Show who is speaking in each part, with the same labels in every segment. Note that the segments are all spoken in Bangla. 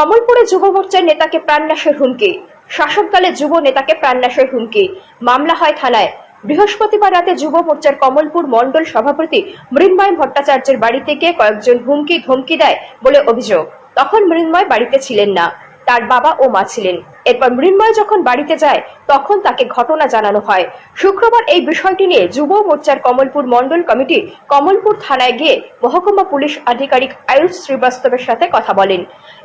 Speaker 1: কমলপুরে যুব মোর্চার নেতাকে প্রাণনাশের হুমকি। শাসককালে যুব নেতাকে প্রাণনাশের হুমকি। মামলা হয় থানায়। বৃহস্পতিবার রাতে যুব মোর্চার কমলপুর মন্ডল সভাপতি মৃন্ময় ভট্টাচার্যের বাড়িতে গিয়ে কয়েকজন হুমকি ধমকি দেয় বলে অভিযোগ। তখন মৃন্ময় বাড়িতে ছিলেন না। তার বাবা ও মা ছিলেন। এরপর মৃন্ময় যখন বাড়িতে যায়, তখন তাকে ঘটনা জানানো হয়। শুক্রবার এই বিষয়টি নিয়ে যুব মোর্চার কমলপুর মণ্ডল কমিটি কমলপুর থানায় গিয়ে মহকুমা পুলিশ আধিকারিক আয়ুষ শ্রীবাস্তবের সাথে কথা বলেন।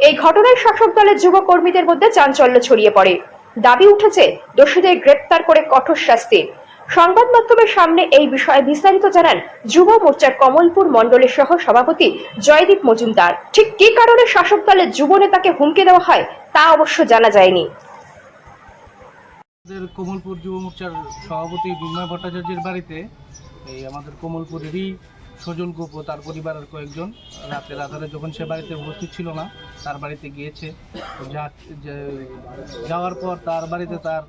Speaker 1: এই ঘটনায় শাসক দলের যুব কর্মীদের মধ্যে চাঞ্চল্য ছড়িয়ে পড়ে। দাবি উঠেছে, দোষীদের গ্রেপ্তার করে কঠোর শাস্তি। সংবাদ মাধ্যমের সামনে এই বিষয়ে বিস্তারিত জানান যুব মোর্চার কমলপুর মণ্ডলের সহ সভাপতি জয়দীপ মজুমদার। ঠিক কি কারণে শাসক দলের যুব নেতাকে হুমকি দেওয়া হয় তা অবশ্য জানা যায়নি।
Speaker 2: আমাদের কমলপুর যুব মোর্চার সভাপতি বিনয় ভট্টাচার্যের বাড়িতে, এই আমাদের কমলপুরেরই সজল গোপ ও তার পরিবারের কয়েকজন রাতে রাধারে যখন সে বাড়িতে উপস্থিত ছিল না, তার বাড়িতে গিয়েছে। যাওয়ার পর তার বাড়িতে তার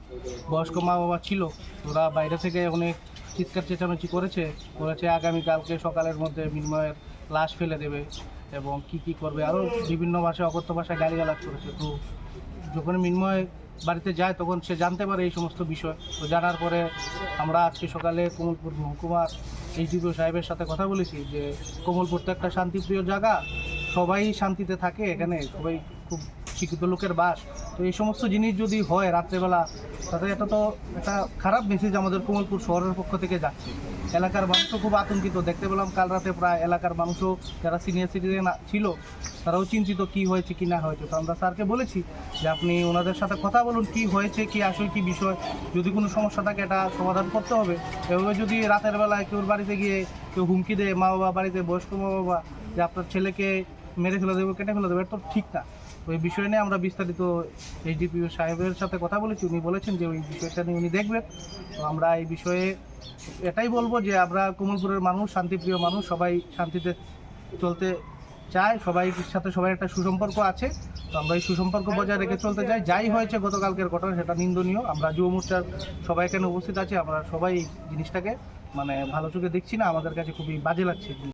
Speaker 2: বয়স্ক মা বাবা ছিল। ওরা বাইরে থেকে অনেক চিৎকার চেঁচামেচি করেছে। বলেছে আগামীকালকে সকালের মধ্যে বিনিময়ের লাশ ফেলে দেবে এবং কি কি করবে? আরও বিভিন্ন ভাষায়, অকথ্য ভাষায় গালিগালাজ করেছে। তো যখন মিন্ময় বাড়িতে যায়, তখন সে জানতে পারে এই সমস্ত বিষয়। তো জানার পরে আমরা আজকে সকালে কমলপুর মহকুমার এইচডিপিও সাহেবের সাথে কথা বলেছি যে, কোমলপুর তো একটা শান্তিপ্রিয় জায়গা, সবাই শান্তিতে থাকে এখানে, সবাই খুব শিক্ষিত লোকের বাস। তো এই সমস্ত জিনিস যদি হয় রাত্রেবেলা, তাতে এটা তো একটা খারাপ মেসেজ আমাদের কমলপুর শহরের পক্ষ থেকে যাচ্ছে। এলাকার মানুষও খুব আতঙ্কিত। দেখতে পেলাম কাল রাতে প্রায় এলাকার মানুষও, যারা সিনিয়র সিটিজেন ছিল, তারাও চিন্তিত কি হয়েছে, কি না হয়েছে। তো আমরা স্যারকে বলেছি যে আপনি ওনাদের সাথে কথা বলুন, কি হয়েছে, কি আসলে, কি বিষয়। যদি কোনো সমস্যা থাকে এটা সমাধান করতে হবে। এভাবে যদি রাতের বেলায় কেউ বাড়িতে গিয়ে কেউ হুমকি দেয় মা বাবা বাড়িতে বয়স্ক মা বাবা যে আপনার ছেলেকে মেরে ফেলে দেবো, কেটে ফেলে দেবো, এটা তো ঠিক না। এই বিষয় নিয়ে আমরা বিস্তারিত এইচডিপিও সাহেবের সাথে কথা বলেছি। উনি বলেছেন যে ওই বিষয়টা নিয়ে উনি দেখবেন। তো আমরা এই বিষয়ে এটাই বলব যে আমরা কমলপুরের মানুষ, শান্তিপ্রিয় মানুষ, সবাই শান্তিতে চলতে চায় সবাই সাথে সবাই একটা সুসম্পর্ক আছে। তো আমরা এই সুসম্পর্ক বজায় রেখে চলতে চাই। যাই হয়েছে গতকালকের ঘটনা সেটা নিন্দনীয়। আমরা যুব মোর্চার সবাই এখানে উপস্থিত আছি। আমরা সবাই জিনিসটাকে মানে ভালো চোখে দেখছি না। আমাদের কাছে খুবই বাজে লাগছে।